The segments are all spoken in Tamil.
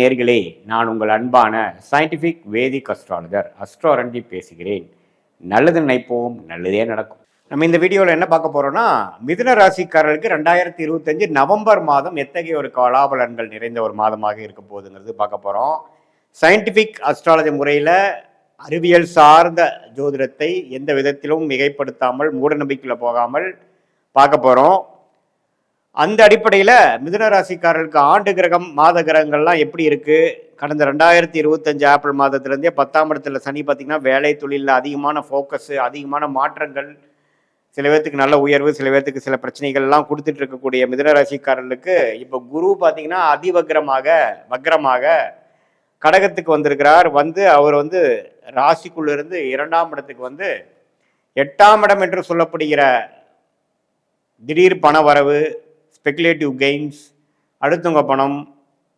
நேர்களே நான் உங்கள் அன்பான சயின்டிஃபிக் வேதிக் அஸ்ட்ராலஜர் அஸ்ட்ரோ பேசுகிறேன். நல்லது நினைப்போம் நல்லதே நடக்கும். நம்ம இந்த வீடியோவில் என்ன பார்க்க போகிறோம்னா மிதுன ராசிக்காரர்களுக்கு ரெண்டாயிரத்தி இருபத்தஞ்சு நவம்பர் மாதம் எத்தகைய ஒரு கலாபலன்கள் நிறைந்த ஒரு மாதமாக இருக்க போகுதுங்கிறது பார்க்க போகிறோம் சயின்டிஃபிக் அஸ்ட்ராலஜி முறையில் அறிவியல் சார்ந்த ஜோதிடத்தை எந்த விதத்திலும் மிகைப்படுத்தாமல் மூடநம்பிக்கையில் போகாமல் பார்க்க போகிறோம் அந்த அடிப்படையில் மிதுன ராசிக்காரர்களுக்கு ஆண்டு கிரகம் மாத கிரகங்கள்லாம் எப்படி இருக்குது கடந்த ரெண்டாயிரத்தி இருபத்தஞ்சு ஏப்ரல் மாதத்துலேருந்தே பத்தாம் இடத்துல சனி பார்த்தீங்கன்னா வேலை தொழிலில் அதிகமான ஃபோக்கஸு அதிகமான மாற்றங்கள். சில பேர்த்துக்கு நல்ல உயர்வு சில பேர்த்துக்கு சில பிரச்சனைகள்லாம் கொடுத்துட்டு இருக்கக்கூடிய மிதுன ராசிக்காரர்களுக்கு இப்போ குரு பார்த்திங்கன்னா அதிவக்ரமாக வக்ரமாக கடகத்துக்கு வந்திருக்கிறார். வந்து அவர் வந்து ராசிக்குள்ளிருந்து இரண்டாம் இடத்துக்கு வந்து எட்டாம் இடம் என்று சொல்லப்படுகிற திடீர் பண வரவு ஸ்பெகுலேட்டிவ் கெயின்ஸ் அடுத்தவங்க பணம்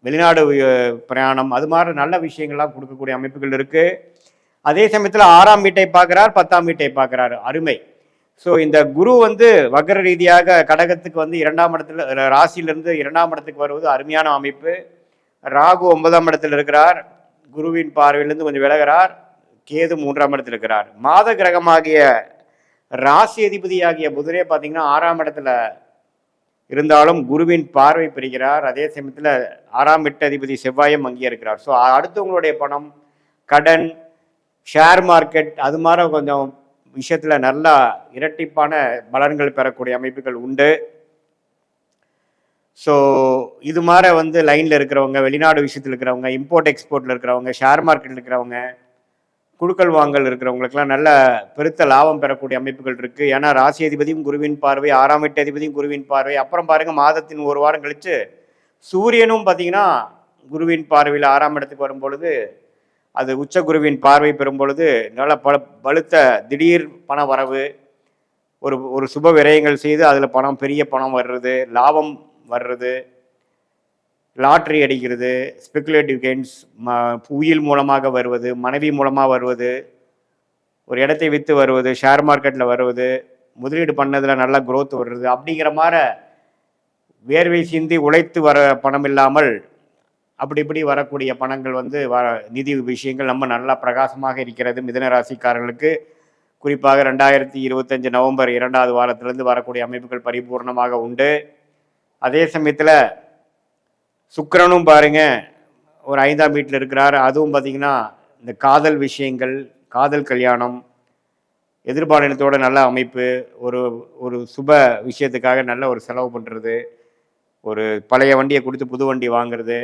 வெளிநாடு பிரயாணம் அது மாதிரி நல்ல விஷயங்கள்லாம் கொடுக்கக்கூடிய அமைப்புகள் இருக்குது அதே சமயத்தில் ஆறாம் வீட்டை பார்க்குறார் பத்தாம் வீட்டை பார்க்குறாரு. அருமை. ஸோ இந்த குரு வந்து வக்ர ரீதியாக கடகத்துக்கு வந்து இரண்டாம் இடத்துல ராசியிலிருந்து இரண்டாம் இடத்துக்கு வருவது அருமையான அமைப்பு. ராகு ஒன்பதாம் இடத்தில் இருக்கிறார். குருவின் பார்வையிலிருந்து கொஞ்சம் விலகிறார். கேது மூன்றாம் இடத்தில் இருக்கிறார். மாத கிரகமாகிய ராசி அதிபதியாகிய புதனே பார்த்தீங்கன்னா ஆறாம் இடத்துல இருந்தாலும் குருவின் பார்வை பெறுகிறார். அதே சமயத்தில் ஆறாம் எட்டு அதிபதி செவ்வாயும் அங்கே இருக்கிறார். ஸோ அடுத்தவங்களுடைய பணம் கடன் ஷேர் மார்க்கெட் அது மாதிரி கொஞ்சம் விஷயத்தில் நல்லா இரட்டிப்பான பலன்கள் பெறக்கூடிய அமைப்புகள் உண்டு. ஸோ இது மாதிரி வந்து லைனில் இருக்கிறவங்க வெளிநாடு விஷயத்தில் இருக்கிறவங்க இம்போர்ட் எக்ஸ்போர்ட்டில் இருக்கிறவங்க ஷேர் மார்க்கெட்டில் இருக்கிறவங்க குழுக்கள் வாங்கல் இருக்கிறவங்களுக்குலாம் நல்ல பெருத்த லாபம் பெறக்கூடிய அமைப்புகள் இருக்குது ஏன்னா ராசி அதிபதியும் குருவின் பார்வை ஆறாம் எட்டு அதிபதியும் குருவின் பார்வை. அப்புறம் பாருங்கள் மாதத்தின் ஒரு வாரம் கழித்து சூரியனும் பார்த்தீங்கன்னா குருவின் பார்வையில் ஆறாம் இடத்துக்கு வரும் பொழுது அது உச்ச குருவின் பார்வை பெறும் பொழுது நல்ல பல பழுத்த திடீர் பண வரவு ஒரு ஒரு சுப விரயங்கள் செய்து அதில் பணம் பெரிய பணம் வர்றது லாபம் வர்றது லாட்ரி அடிக்கிறது ஸ்பெகுலேட்டிவ் கெயின்ஸ் ம புயல் மூலமாக வருவது மனைவி மூலமாக வருவது ஒரு இடத்தை விற்று வருவது ஷேர் மார்க்கெட்டில் வருவது முதலீடு பண்ணதில் நல்லா குரோத் வருது. அப்படிங்கிற மாதிரி வேர்வை சிந்தி உழைத்து வர பணம் இல்லாமல் அப்படி இப்படி வரக்கூடிய பணங்கள் வந்து வ நிதி விஷயங்கள் நம்ம நல்லா பிரகாசமாக இருக்கிறது. மிதன ராசிக்காரர்களுக்கு குறிப்பாக ரெண்டாயிரத்தி இருபத்தஞ்சு நவம்பர் இரண்டாவது வாரத்திலிருந்து வரக்கூடிய அமைப்புகள் பரிபூர்ணமாக உண்டு. அதே சமயத்தில் சுக்கரனும் பாருங்க ஒரு ஐந்தாம் வீட்டில் இருக்கிறார். அதுவும் பார்த்தீங்கன்னா இந்த காதல் விஷயங்கள் காதல் கல்யாணம் எதிர்பாலினத்தோட நல்ல அமைப்பு ஒரு ஒரு சுப விஷயத்துக்காக நல்ல ஒரு செலவு பண்ணுறது ஒரு பழைய வண்டியை கொடுத்து புது வண்டி வாங்குறது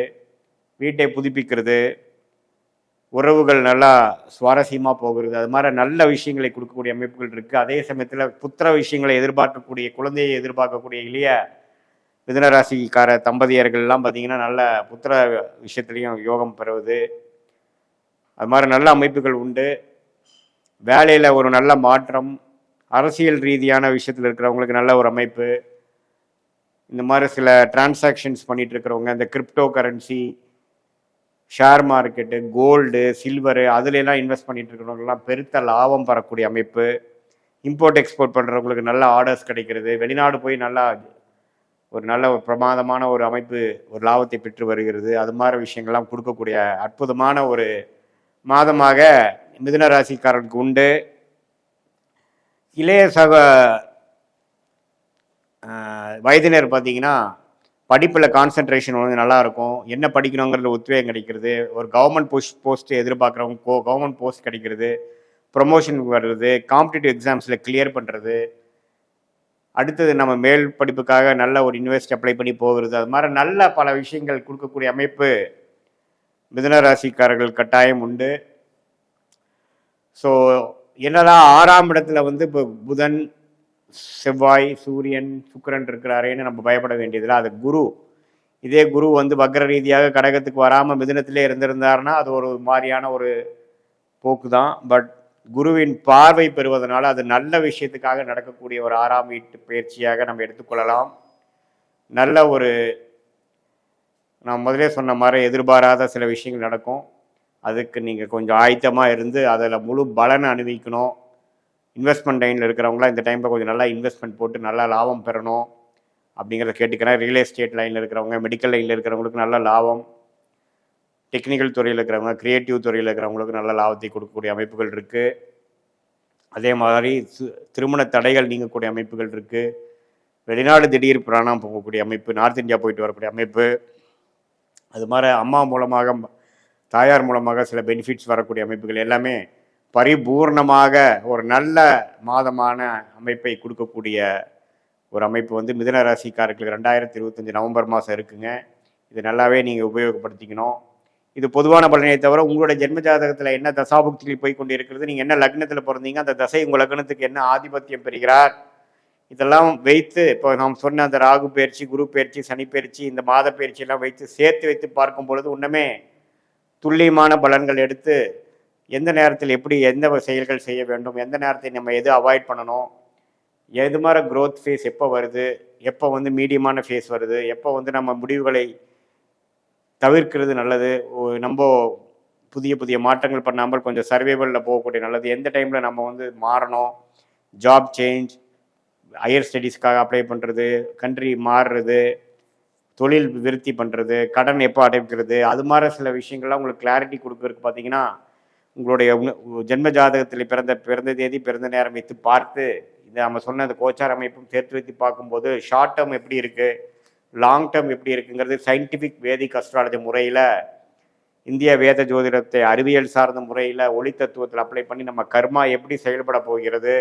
வீட்டை புதுப்பிக்கிறது உறவுகள் நல்லா சுவாரஸ்யமாக போகிறது அது மாதிரி நல்ல விஷயங்களை கொடுக்கக்கூடிய அமைப்புகள் இருக்குது அதே சமயத்தில் புத்திர விஷயங்களை எதிர்பார்க்கக்கூடிய குழந்தையை எதிர்பார்க்கக்கூடிய இளைய மிதுனராசிக்கார தம்பதியர்கள்லாம் பார்த்தீங்கன்னா நல்ல புத்திர விஷயத்துலையும் யோகம் பெறுவது. அது மாதிரி நல்ல அமைப்புகள் உண்டு. வேலையில் ஒரு நல்ல மாற்றம் அரசியல் ரீதியான விஷயத்தில் இருக்கிறவங்களுக்கு நல்ல ஒரு அமைப்பு. இந்த மாதிரி சில டிரான்சாக்ஷன்ஸ் பண்ணிகிட்டு இருக்கிறவங்க இந்த crypto currency share market gold silver அதுலலாம் இன்வெஸ்ட் பண்ணிட்டு இருக்கிறவங்கலாம் பெருத்த லாபம் பெறக்கூடிய அமைப்பு. இம்போர்ட் எக்ஸ்போர்ட் பண்ணுறவங்களுக்கு நல்ல ஆர்டர்ஸ் கிடைக்கிறது. வெளிநாடு போய் நல்லா ஒரு நல்ல ஒரு பிரமாதமான ஒரு அமைப்பு ஒரு லாபத்தை பெற்று வருகிறது. அது மாதிரி விஷயங்கள்லாம் கொடுக்கக்கூடிய அற்புதமான ஒரு மாதமாக மிதுன ராசிக்காரனுக்கு உண்டு. இளைய சக வயதினர் பார்த்தீங்கன்னா படிப்பில் கான்சென்ட்ரேஷன் வந்து நல்லாயிருக்கும் என்ன படிக்கணுங்கிறது உத்வேகம் கிடைக்கிறது. ஒரு கவர்மெண்ட் போஸ்ட் போஸ்ட் எதிர்பார்க்குறவங்க கோ கவர்மெண்ட் போஸ்ட் கிடைக்கிறது. ப்ரொமோஷன் வர்றது காம்படிட்டிவ் எக்ஸாம்ஸில் கிளியர் பண்ணுறது அடுத்தது நம்ம மேல் படிப்புக்காக நல்ல ஒரு இன்வெஸ்ட் அப்ளை பண்ணி போகிறது. அது மாதிரி நல்ல பல விஷயங்கள் கொடுக்கக்கூடிய அமைப்பு மிதனராசிக்காரர்கள் கட்டாயம் உண்டு. ஸோ என்னதான் ஆறாம் இடத்துல வந்து இப்போ புதன் செவ்வாய் சூரியன் சுக்கரன் இருக்கிறாரேன்னு நம்ம பயப்பட வேண்டியதில்லை. அது குரு. இதே குரு வந்து வக்ர ரீதியாக கடகத்துக்கு வராமல் மிதினத்திலே இருந்திருந்தாருன்னா அது ஒரு மாதிரியான ஒரு போக்கு தான் பட் குருவின் பார்வை பெறுவதனால அது நல்ல விஷயத்துக்காக நடக்கக்கூடிய ஒரு ஆறாம் வீட்டு பயிற்சியாக நம்ம எடுத்துக்கொள்ளலாம். நல்ல ஒரு நான் முதலே சொன்ன மாதிரி எதிர்பாராத சில விஷயங்கள் நடக்கும். அதுக்கு நீங்கள் கொஞ்சம் ஆயத்தமாக இருந்து அதில் முழு பலனை அனுபவிக்கணும். இன்வெஸ்ட்மெண்ட் லைனில் இருக்கிறவங்களாம் இந்த டைமில் கொஞ்சம் நல்லா இன்வெஸ்ட்மெண்ட் போட்டு நல்லா லாபம் பெறணும் அப்படிங்கிறத கேட்டுக்கிறேன். ரியல் எஸ்டேட் லைனில் இருக்கிறவங்க மெடிக்கல் லைனில் இருக்கிறவங்களுக்கு நல்ல லாபம். டெக்னிக்கல் துறையில் இருக்கிறவங்க கிரியேட்டிவ் துறையில் இருக்கிறவங்களுக்கு நல்ல லாபத்தை கொடுக்கக்கூடிய அமைப்புகள் இருக்குது அதே மாதிரி சு- திருமண தடைகள் நீங்கக்கூடிய அமைப்புகள் இருக்குது வெளிநாடு திடீர் பிராணம் போகக்கூடிய அமைப்பு நார்த் இந்தியா போயிட்டு வரக்கூடிய அமைப்பு. அது மாதிரி அம்மா மூலமாக தாயார் மூலமாக சில பெனிஃபிட்ஸ் வரக்கூடிய அமைப்புகள் எல்லாமே பரிபூர்ணமாக ஒரு நல்ல மாதமான அமைப்பை கொடுக்கக்கூடிய ஒரு அமைப்பு வந்து மிதன ராசிக்காரர்களுக்கு ரெண்டாயிரத்தி இருபத்தஞ்சி நவம்பர் மாதம் இருக்குங்க. இது நல்லாவே நீங்கள் உபயோகப்படுத்திக்கணும். இது பொதுவான பலனை தவிர உங்களுடைய ஜென்ம ஜாதகத்தில் என்ன தசாபுக்திகள் போய் கொண்டு இருக்கிறது நீங்கள் என்ன லக்னத்தில் பிறந்தீங்க அந்த தசை உங்கள் லக்னத்துக்கு என்ன ஆதிபத்தியம் பெறுகிறார்? இதெல்லாம் வைத்து இப்போ நாம் சொன்ன அந்த ராகு பயிற்சி குரு பயிற்சி சனி பயிற்சி இந்த மாத பயிற்சி எல்லாம் வைத்து சேர்த்து வைத்து பார்க்கும் பொழுது இன்னுமே துல்லியமான பலன்கள் எடுத்து எந்த நேரத்தில் எப்படி எந்த செயல்கள் செய்ய வேண்டும் எந்த நேரத்தை நம்ம எது அவாய்ட் பண்ணணும் எது மாதிரி க்ரோத் ஃபேஸ் எப்போ வருது எப்போ வந்து மீடியமான ஃபேஸ் வருது எப்போ வந்து நம்ம முடிவுகளை தவிர்க்கிறது நல்லது. நம்ம புதிய புதிய மாற்றங்கள் பண்ணாமல் கொஞ்சம் சர்வைவலில் போகக்கூடிய நல்லது. எந்த டைமில் நம்ம வந்து மாறணும்? ஜாப் சேஞ்ச் ஹையர் ஸ்டடீஸ்க்காக அப்ளை பண்ணுறது கண்ட்ரி மாறுறது தொழில் விருத்தி பண்ணுறது கடன் எப்போ அடைக்கிறது அது மாதிரி சில விஷயங்கள்லாம் உங்களுக்கு கிளாரிட்டி கொடுக்கறதுக்கு பார்த்தீங்கன்னா உங்களுடைய உண- ஜென்ம ஜாதகத்தில் பிறந்த பிறந்த தேதி பிறந்த நேரம் வைத்து பார்த்து இதை நம்ம சொன்ன அந்த கோச்சார் அமைப்பும் சேர்த்து வைத்து பார்க்கும்போது ஷார்ட் டேர்ம் எப்படி இருக்குது லாங் டேர்ம் எப்படி இருக்குங்கிறது சயின்டிஃபிக் வேதிக் அஸ்ட்ராலஜி முறையில் இந்திய வேத ஜோதிடத்தை அறிவியல் சார்ந்த முறையில் ஒளி தத்துவத்தில் அப்ளை பண்ணி நம்ம கர்மா எப்படி செயல்பட போகிறது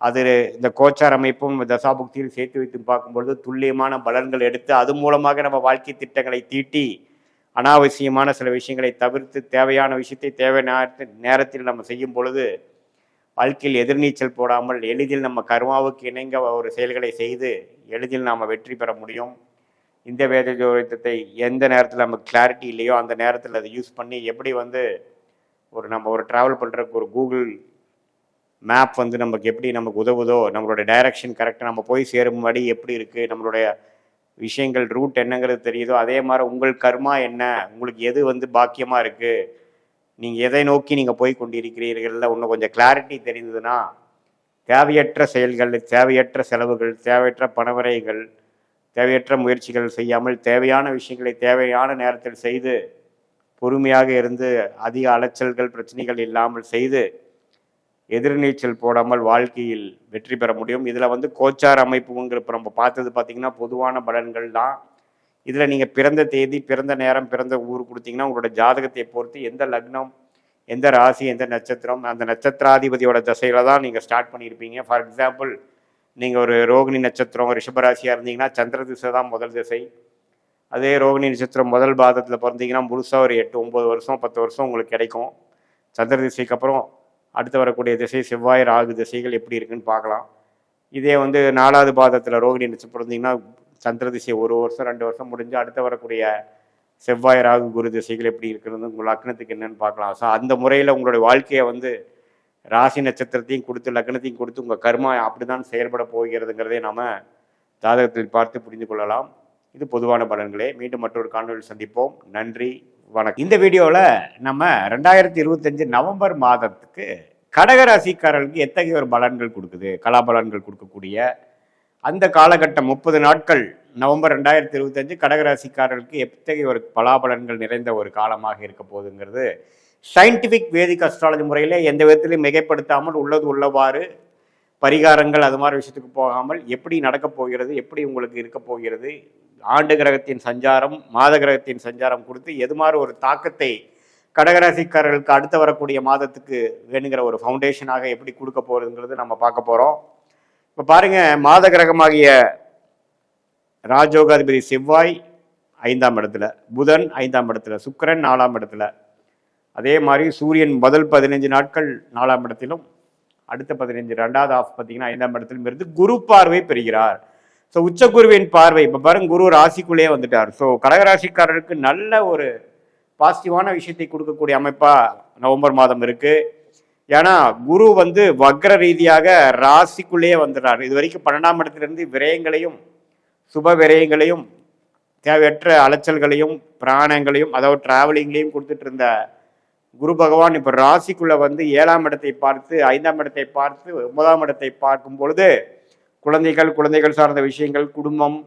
அது இந்த கோச்சார் அமைப்பும் தசாபுக்தியில் சேர்த்து வைத்து பார்க்கும்பொழுது துல்லியமான பலன்கள் எடுத்து அது மூலமாக நம்ம வாழ்க்கை திட்டங்களை தீட்டி அனாவசியமான சில விஷயங்களை தவிர்த்து தேவையான விஷயத்தை தேவை நேரத்தில் நேரத்தில் நம்ம செய்யும் பொழுது வாழ்க்கையில் எதிர்நீச்சல் போடாமல் எளிதில் நம்ம கர்மாவுக்கு இணங்க ஒரு செயல்களை செய்து எளிதில் நாம் வெற்றி பெற முடியும். இந்த வேத ஜோதிடத்தை எந்த நேரத்தில் நமக்கு கிளாரிட்டி இல்லையோ அந்த நேரத்தில் அதை யூஸ் பண்ணி எப்படி வந்து ஒரு நம்ம ஒரு ட்ராவல் பண்ணுறதுக்கு ஒரு கூகுள் மேப் வந்து நமக்கு எப்படி நமக்கு உதவுதோ நம்மளோட டைரக்ஷன் கரெக்டாக நம்ம போய் சேரும் வழி எப்படி இருக்குது நம்மளுடைய விஷயங்கள் ரூட் என்னங்கிறது தெரியுதோ அதே மாதிரி உங்கள் கர்மா என்ன உங்களுக்கு எது வந்து பாக்கியமாக இருக்குது நீங்கள் எதை நோக்கி நீங்கள் போய் கொண்டிருக்கிறீர்கள்ல இன்னும் கொஞ்சம் கிளாரிட்டி தெரிந்ததுன்னா தேவையற்ற செயல்கள் தேவையற்ற செலவுகள் தேவையற்ற பணவரைகள் தேவையற்ற முயற்சிகள் செய்யாமல் தேவையான விஷயங்களை தேவையான நேரத்தில் செய்து பொறுமையாக இருந்து அதிக அலைச்சல்கள் பிரச்சனைகள் இல்லாமல் செய்து எதிர்நீச்சல் போடாமல் வாழ்க்கையில் வெற்றி பெற முடியும். இதில் வந்து கோச்சார் அமைப்புங்கிற இப்போ நம்ம பார்த்தது பார்த்தீங்கன்னா பொதுவான பலன்கள் தான் இதில் நீங்கள் பிறந்த தேதி பிறந்த நேரம் பிறந்த ஊர் கொடுத்தீங்கன்னா உங்களோட ஜாதகத்தை பொறுத்து எந்த லக்னம் எந்த ராசி எந்த நட்சத்திரம் அந்த நட்சத்திராதிபதியோட திசையில் தான் நீங்கள் ஸ்டார்ட் பண்ணியிருப்பீங்க. ஃபார் எக்ஸாம்பிள் நீங்கள் ஒரு ரோகிணி நட்சத்திரம் ரிஷபராசியாக இருந்தீங்கன்னா சந்திர திசை தான் முதல் திசை. அதே ரோகிணி நட்சத்திரம் முதல் பாதத்தில் பிறந்தீங்கன்னா முழுசாக ஒரு எட்டு ஒம்பது வருஷம் பத்து வருஷம் உங்களுக்கு கிடைக்கும். சந்திர திசைக்கு அப்புறம் அடுத்து வரக்கூடிய திசை செவ்வாய் ராகு திசைகள் எப்படி இருக்குன்னு பார்க்கலாம். இதே வந்து நாலாவது பாதத்தில் ரோகிணி நட்சத்திரம் பிறந்தீங்கன்னா சந்திர திசை ஒரு வருஷம் ரெண்டு வருஷம் முடிஞ்சு அடுத்து வரக்கூடிய செவ்வாய் ராகு குரு திசைகள் எப்படி இருக்கிறது உங்கள் லக்னத்துக்கு என்னன்னு பார்க்கலாம். ஸோ அந்த முறையில் உங்களுடைய வாழ்க்கையை வந்து ராசி நட்சத்திரத்தையும் கொடுத்து லக்னத்தையும் கொடுத்து உங்கள் கர்மா அப்படிதான் செயல்பட போகிறதுங்கிறதை நாம் ஜாதகத்தில் பார்த்து புரிந்து கொள்ளலாம். இது பொதுவான பலன்களே. மீண்டும் மற்றொரு காணொலியில் சந்திப்போம். நன்றி வணக்கம். இந்த வீடியோவில் நம்ம ரெண்டாயிரத்தி இருபத்தஞ்சு நவம்பர் மாதத்துக்கு கடகராசிக்காரர்களுக்கு எத்தகைய ஒரு பலன்கள் கொடுக்குது? கலாபலன்கள் கொடுக்கக்கூடிய அந்த காலகட்டம் முப்பது நாட்கள் நவம்பர் ரெண்டாயிரத்தி இருபத்தஞ்சு கடகராசிக்காரர்களுக்கு எத்தகைய ஒரு பலாபலன்கள் நிறைந்த ஒரு காலமாக இருக்க போகுதுங்கிறது சயின்டிஃபிக் வேதிக் அஸ்ட்ராலஜி முறையில் எந்த விதத்திலையும் மிகைப்படுத்தாமல் உள்ளது உள்ளவாறு பரிகாரங்கள் அது மாதிரி விஷயத்துக்கு போகாமல் எப்படி நடக்கப் போகிறது எப்படி உங்களுக்கு இருக்க போகிறது ஆண்டு கிரகத்தின் சஞ்சாரம் மாத கிரகத்தின் சஞ்சாரம் கொடுத்து எது மாதிரி ஒரு தாக்கத்தை கடகராசிக்காரர்களுக்கு அடுத்து வரக்கூடிய மாதத்துக்கு வேணுங்கிற ஒரு ஃபவுண்டேஷனாக எப்படி கொடுக்க போகிறதுங்கிறது நம்ம பார்க்க போகிறோம் இப்போ பாருங்கள் மாத கிரகமாகிய ராஜோகாதிபதி செவ்வாய் ஐந்தாம் இடத்துல புதன் ஐந்தாம் இடத்துல சுக்கிரன் நாலாம் இடத்துல. அதே மாதிரி சூரியன் முதல் பதினஞ்சு நாட்கள் நாலாம் இடத்திலும் அடுத்த பதினஞ்சு ரெண்டாவது ஆஃப் பார்த்தீங்கன்னா ஐந்தாம் இடத்திலும் இருந்து குரு பார்வை பெறுகிறார். ஸோ உச்ச குருவின் பார்வை இப்போ பாருங்க குரு ராசிக்குள்ளேயே வந்துட்டார். ஸோ கடகராசிக்காரருக்கு நல்ல ஒரு பாசிட்டிவான விஷயத்தை கொடுக்கக்கூடிய அமைப்பாக நவம்பர் மாதம் இருக்குது ஏன்னா குரு வந்து வக்ர ரீதியாக ராசிக்குள்ளேயே வந்துடுறார். இது வரைக்கும் பன்னெண்டாம் இடத்துலேருந்து விரயங்களையும் சுப விரயங்களையும் தேவையற்ற அலைச்சல்களையும் பிராணங்களையும் அதாவது டிராவலிங்லையும் கொடுத்துட்டு இருந்த குரு பகவான் இப்போ ராசிக்குள்ளே வந்து ஏழாம் இடத்தை பார்த்து ஐந்தாம் இடத்தை பார்த்து ஒன்பதாம் இடத்தை பார்க்கும் பொழுது குழந்தைகள் குழந்தைகள் சார்ந்த விஷயங்கள் குடும்பம்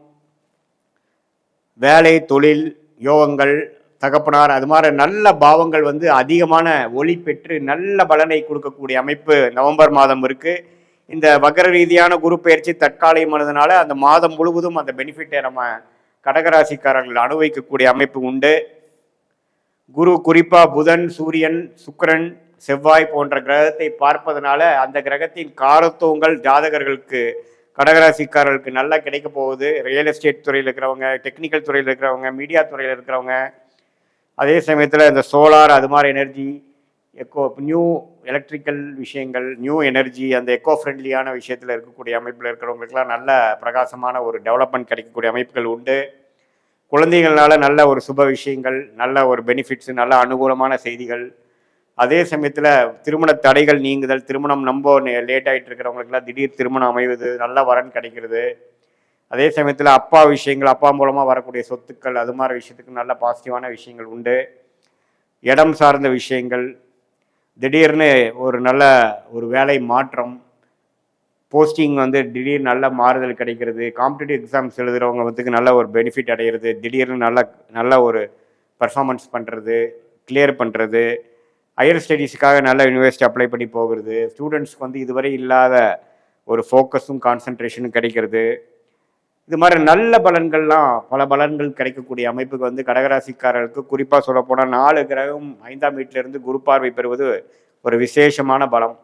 வேலை தொழில் யோகங்கள் தகப்பனார் அது மாதிரி நல்ல பாவங்கள் வந்து அதிகமான ஒளி பெற்று நல்ல பலனை கொடுக்கக்கூடிய அமைப்பு நவம்பர் மாதம் இருக்குது இந்த வக்கர ரீதியான குரு பயிற்சி தற்காலிகமானதுனால அந்த மாதம் முழுவதும் அந்த பெனிஃபிட்டை நம்ம கடகராசிக்காரர்கள் அனுபவிக்கக்கூடிய அமைப்பு உண்டு. குரு குறிப்பாக புதன் சூரியன் சுக்கரன் செவ்வாய் போன்ற கிரகத்தை பார்ப்பதனால அந்த கிரகத்தின் காரத்துவங்கள் ஜாதகர்களுக்கு கடகராசிக்காரர்களுக்கு நல்லா கிடைக்க போகுது. ரியல் எஸ்டேட் துறையில் இருக்கிறவங்க டெக்னிக்கல் துறையில் இருக்கிறவங்க மீடியா துறையில் இருக்கிறவங்க. அதே சமயத்தில் இந்த சோலார் அது மாதிரி எனர்ஜி எக்கோ நியூ எலக்ட்ரிக்கல் விஷயங்கள் நியூ எனர்ஜி அந்த எக்கோ ஃப்ரெண்ட்லியான விஷயத்தில் இருக்கக்கூடிய அமைப்பில் இருக்கிறவங்களுக்குலாம் நல்ல பிரகாசமான ஒரு டெவலப்மெண்ட் கிடைக்கக்கூடிய அமைப்புகள் உண்டு. குழந்தைகள்னால நல்ல ஒரு சுப விஷயங்கள் நல்ல ஒரு பெனிஃபிட்ஸ் நல்ல அனுகூலமான செய்திகள். அதே சமயத்தில் திருமண தடைகள் நீங்குதல் திருமணம் ரொம்ப லேட் ஆகிட்டு இருக்கிறவங்களுக்குலாம் திடீர் திருமணம் அமைவது நல்ல வரன் கிடைக்கிறது. அதே சமயத்தில் அப்பா விஷயங்கள் அப்பா மூலமாக வரக்கூடிய சொத்துக்கள் அது மாதிரி விஷயத்துக்கு நல்ல பாசிட்டிவான விஷயங்கள் உண்டு. இடம் சார்ந்த விஷயங்கள் திடீர்னு ஒரு நல்ல ஒரு வேலை மாற்றம் போஸ்டிங் வந்து திடீர் நல்ல மாறுதல் கிடைக்கிறது காம்படிட்டிவ் எக்ஸாம்ஸ் எழுதுகிறவங்க வந்து நல்ல ஒரு பெனிஃபிட் அடைகிறது திடீர்னு நல்ல நல்ல ஒரு பர்ஃபார்மன்ஸ் பண்ணுறது கிளியர் பண்ணுறது ஹையர் ஸ்டடீஸுக்காக நல்ல யூனிவர்சிட்டி அப்ளை பண்ணி போகிறது ஸ்டூடெண்ட்ஸ்க்கு வந்து இதுவரை இல்லாத ஒரு ஃபோக்கஸும் கான்சன்ட்ரேஷனும் கிடைக்கிறது. இது மாதிரி நல்ல பலன்கள்லாம் பல பலன்கள் கிடைக்கக்கூடிய அமைப்புக்கு வந்து கடகராசிக்காரர்களுக்கு குறிப்பாக சொல்ல போனால் நாலு கிரகம் ஐந்தாம் வீட்டிலிருந்து குரு பார்வை பெறுவது ஒரு விசேஷமான பலம்.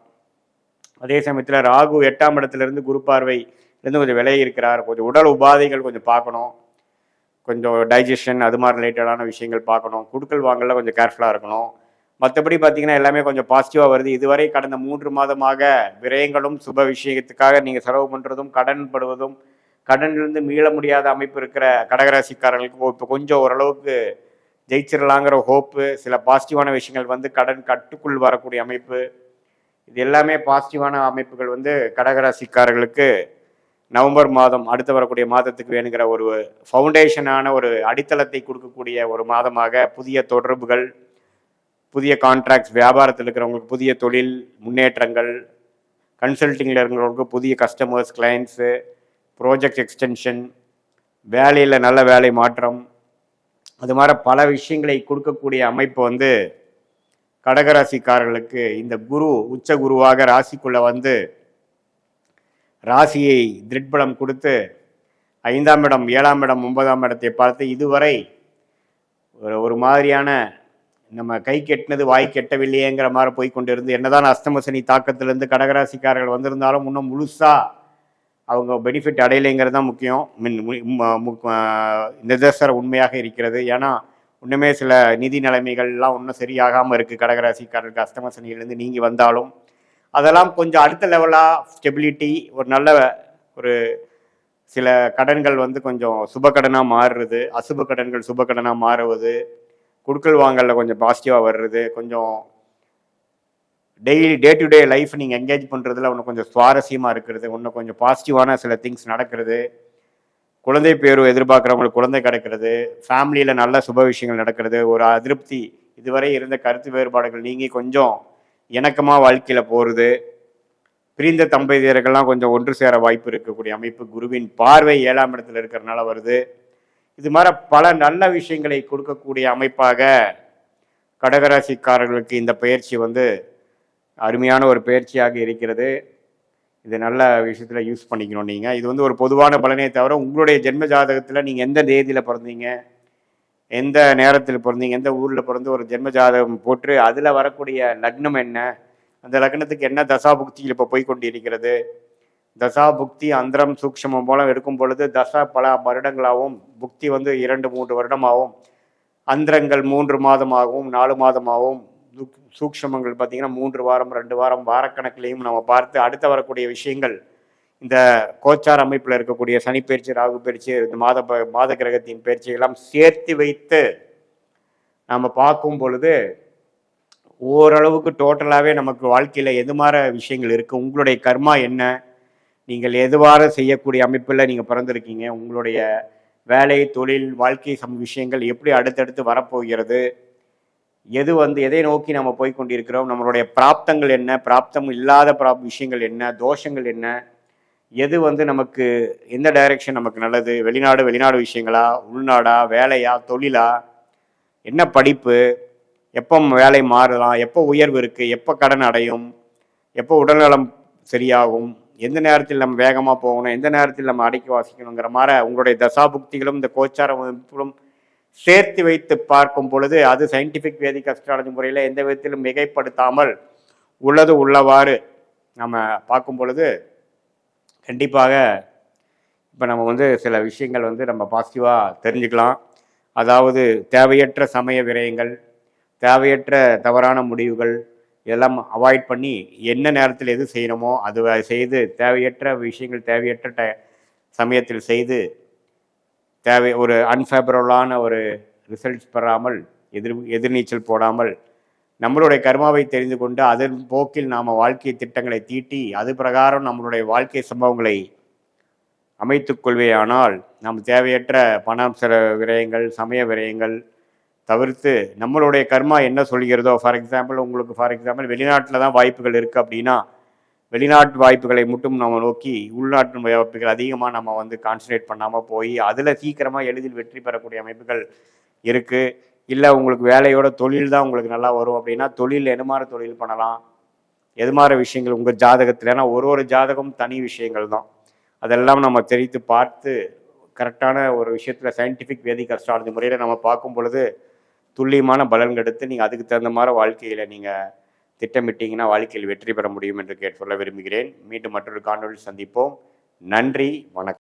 அதே சமயத்தில் ராகு எட்டாம் இடத்துலேருந்து குரு பார்வையிலேருந்து கொஞ்சம் விலகி இருக்கிறார். கொஞ்சம் உடல் உபாதைகள் கொஞ்சம் பார்க்கணும். கொஞ்சம் டைஜஷன் அது மாதிரி ரிலேட்டடான விஷயங்கள் பார்க்கணும். குடுக்கல் வாங்கல கொஞ்சம் கேர்ஃபுல்லாக இருக்கணும். மற்றபடி பார்த்தீங்கன்னா எல்லாமே கொஞ்சம் பாசிட்டிவாக வருது. இதுவரை கடந்த மூன்று மாதமாக விரயங்களும் சுப விஷயத்துக்காக நீங்கள் செலவு பண்ணுறதும் கடன் படுவதும் கடனிலிருந்து மீள முடியாத அமைப்பு இருக்கிற கடகராசிக்காரர்களுக்கு இப்போ கொஞ்சம் ஓரளவுக்கு ஜெயிச்சிடலாங்கிற ஹோப்பு சில பாசிட்டிவான விஷயங்கள் வந்து கடன் கட்டுக்குள் வரக்கூடிய அமைப்பு. இது எல்லாமே பாசிட்டிவான அமைப்புகள் வந்து கடகராசிக்காரர்களுக்கு நவம்பர் மாதம் அடுத்து வரக்கூடிய மாதத்துக்கு வேணுங்கிற ஒரு ஃபவுண்டேஷனான ஒரு அடித்தளத்தை கொடுக்கக்கூடிய ஒரு மாதமாக புதிய தொடர்புகள் புதிய கான்ட்ராக்ட்ஸ் வியாபாரத்தில் இருக்கிறவங்களுக்கு புதிய தொழில் முன்னேற்றங்கள் கன்சல்டிங்கில் இருக்கிறவங்களுக்கு புதிய கஸ்டமர்ஸ் கிளைண்ட்ஸு ப்ராஜெக்ட் எக்ஸ்டென்ஷன் வேலையில் நல்ல வேலை மாற்றம் அது மாதிரி பல விஷயங்களை கொடுக்கக்கூடிய அமைப்பு வந்து கடகராசிக்காரர்களுக்கு இந்த குரு உச்ச குருவாக ராசிக்குள்ளே வந்து ராசியை திருட்பலம் கொடுத்து ஐந்தாம் இடம் ஏழாம் இடம் ஒன்பதாம் இடத்தை பார்த்து இதுவரை ஒரு ஒரு மாதிரியான நம்ம கை கெட்டினது வாய் கெட்டவில்லையேங்கிற மாதிரி போய் கொண்டிருந்து என்னதான் அஸ்தமசனி தாக்கத்திலிருந்து கடகராசிக்காரர்கள் வந்திருந்தாலும் இன்னும் முழுசாக அவங்க பெனிஃபிட் அடையலைங்கிறது தான் முக்கியம். மின் மு- உண்மையாக இருக்கிறது. ஏன்னா இன்னுமே சில நிதி நிலைமைகள்லாம் ஒன்றும் சரியாகாமல் இருக்குது கடகராசிக்காரர் கஸ்டமர் சனியிலேருந்து நீங்கி வந்தாலும். அதெல்லாம் கொஞ்சம் அடுத்த லெவலாக ஸ்டெபிலிட்டி ஒரு நல்ல ஒரு சில கடன்கள் வந்து கொஞ்சம் சுப கடனாக மாறுறது. அசுப கடன்கள் சுப கடனாக மாறுவது. குடுக்கல் வாங்கலில் கொஞ்சம் பாசிட்டிவாக வர்றது. கொஞ்சம் daily day to day life நீங்கள் என்கேஜ் பண்ணுறதுல ஒன்று கொஞ்சம் சுவாரஸ்யமாக இருக்கிறது ஒன்று கொஞ்சம் பாசிட்டிவான சில திங்ஸ் நடக்கிறது. குழந்தை பேரு எதிர்பார்க்குறவங்களுக்கு குழந்தை கிடைக்கிறது. ஃபேமிலியில் நல்ல சுப விஷயங்கள் நடக்கிறது. ஒரு அதிருப்தி இதுவரை இருந்த கருத்து வேறுபாடுகள் நீங்கி கொஞ்சம் இணக்கமாக வாழ்க்கையில் போகிறது பிரிந்த தம்பதியர்கள்லாம் கொஞ்சம் ஒன்று சேர வாய்ப்பு இருக்கக்கூடிய அமைப்பு குருவின் பார்வை ஏழாம் இடத்துல இருக்கிறனால வருது. இது மாதிரி பல நல்ல விஷயங்களை கொடுக்கக்கூடிய அமைப்பாக கடகராசிக்காரர்களுக்கு இந்த பயிற்சி வந்து அருமையான ஒரு பயிற்சியாக இருக்கிறது. இது நல்ல விஷயத்தில் யூஸ் பண்ணிக்கணும் நீங்கள் இது வந்து ஒரு பொதுவான பலனே தவிர உங்களுடைய ஜென்ம ஜாதகத்தில் நீங்கள் எந்த தேதியில் பிறந்தீங்க? எந்த நேரத்தில் பிறந்தீங்க? எந்த ஊரில் பிறந்து ஒரு ஜென்ம ஜாதகம் போட்டு அதில் வரக்கூடிய லக்னம் என்ன? அந்த லக்னத்துக்கு என்ன தசா புக்தியில் இப்போ போய் கொண்டிருக்கிறது தசா புக்தி அந்தரம் சூக்ஷமம் போல எடுக்கும் பொழுது தசா பல வருடங்களாகவும் புக்தி வந்து இரண்டு மூன்று வருடமாகவும் அந்தரங்கள் மூன்று மாதமாகவும் நாலு மாதமாகவும் சூக்ஷமங்கள் பார்த்தீங்கன்னா மூன்று வாரம் ரெண்டு வாரம் வாரக்கணக்கிலையும் நம்ம பார்த்து அடுத்து வரக்கூடிய விஷயங்கள் இந்த கோச்சார் அமைப்பில் இருக்கக்கூடிய சனிப்பயிற்சி ராகு பயிற்சி இந்த மாத மாத கிரகத்தின் பயிற்சி எல்லாம் சேர்த்து வைத்து நாம் பார்க்கும் பொழுது ஓரளவுக்கு டோட்டலாகவே நமக்கு வாழ்க்கையில் எது மாதிரி விஷயங்கள் இருக்குது உங்களுடைய கர்மா என்ன? நீங்கள் எதுவாறு செய்யக்கூடிய அமைப்பில் நீங்கள் பிறந்திருக்கீங்க? உங்களுடைய வேலை தொழில் வாழ்க்கை சம் விஷயங்கள் எப்படி அடுத்தடுத்து வரப்போகிறது? எது வந்து எதை நோக்கி நம்ம போய் கொண்டிருக்கிறோம் நம்மளுடைய பிராப்தங்கள் என்ன பிராப்தம் இல்லாத பிராப் விஷயங்கள் என்ன தோஷங்கள் என்ன எது வந்து நமக்கு எந்த டைரக்ஷன் நமக்கு நல்லது வெளிநாடு வெளிநாடு விஷயங்களா உள்நாடா வேலையா தொழிலா என்ன படிப்பு எப்போ வேலை மாறலாம் எப்போ உயர்வு இருக்குது எப்போ கடன் அடையும் எப்போ உடல்நலம் சரியாகும் எந்த நேரத்தில் நம்ம வேகமாக போகணும் எந்த நேரத்தில் நம்ம அடக்கி வாசிக்கணுங்கிற மாதிரி உங்களுடைய தசாபுக்திகளும் இந்த கோச்சார அமைப்புகளும் சேர்த்து வைத்து பார்க்கும் பொழுது அது சயின்டிஃபிக் வேதிக் அஸ்ட்ராலஜி முறையில் எந்த விதத்திலும் மிகைப்படுத்தாமல் உள்ளது உள்ளவாறு நம்ம பார்க்கும் பொழுது கண்டிப்பாக இப்போ நம்ம வந்து சில விஷயங்கள் வந்து நம்ம பாசிட்டிவாக தெரிஞ்சுக்கலாம். அதாவது தேவையற்ற சமய விரயங்கள் தேவையற்ற தவறான முடிவுகள் இதெல்லாம் அவாய்ட் பண்ணி என்ன நேரத்தில் எது செய்யணுமோ அது செய்து தேவையற்ற விஷயங்கள் தேவையற்ற ட சமயத்தில் செய்து தேவை ஒரு அன்ஃபேவரபுளான ஒரு ரிசல்ட்ஸ் பெறாமல் எதிர் எதிர்நீச்சல் போடாமல் நம்மளுடைய கர்மாவை தெரிந்து கொண்டு அதன் போக்கில் நாம் வாழ்க்கை திட்டங்களை தீட்டி அது பிரகாரம் நம்மளுடைய வாழ்க்கை சம்பவங்களை அமைத்துக் கொள்வேயானால் நாம் தேவையற்ற பணம் சில விரயங்கள் சமய விரயங்கள் தவிர்த்து நம்மளுடைய கர்மா என்ன சொல்கிறதோ ஃபார் எக்ஸாம்பிள் உங்களுக்கு ஃபார் எக்ஸாம்பிள் வெளிநாட்டில் தான் வாய்ப்புகள் இருக்குது அப்படின்னா வெளிநாட்டு வாய்ப்புகளை மட்டும் நம்ம நோக்கி உள்நாட்டு வாய்ப்புகள் அதிகமாக நம்ம வந்து கான்சன்ட்ரேட் பண்ணாமல் போய் அதில் சீக்கிரமாக எளிதில் வெற்றி பெறக்கூடிய அமைப்புகள் இருக்குது இல்லை உங்களுக்கு வேலையோட தொழில் தான் உங்களுக்கு நல்லா வரும் அப்படின்னா தொழில் என்ன மாதிரி தொழில் பண்ணலாம்? எது மாதிரி விஷயங்கள் உங்கள் ஜாதகத்தில்? ஏன்னா ஒரு ஒரு ஜாதகம் தனி விஷயங்கள் தான். அதெல்லாம் நம்ம தெரித்து பார்த்து கரெக்டான ஒரு விஷயத்தில் சயின்டிஃபிக் வேதிக் அஸ்ட்ராலஜி முறையில் நம்ம பார்க்கும் பொழுது துல்லியமான பலன்கள் எடுத்து நீங்கள் அதுக்கு தகுந்த மாதிரி வாழ்க்கையில் நீங்கள் திட்டமிட்டீங்கன்னா வாழ்க்கையில் வெற்றி பெற முடியும் என்று கேட்டு சொல்ல விரும்புகிறேன். மீண்டும் மற்றொரு காணொலி சந்திப்போம். நன்றி வணக்கம்.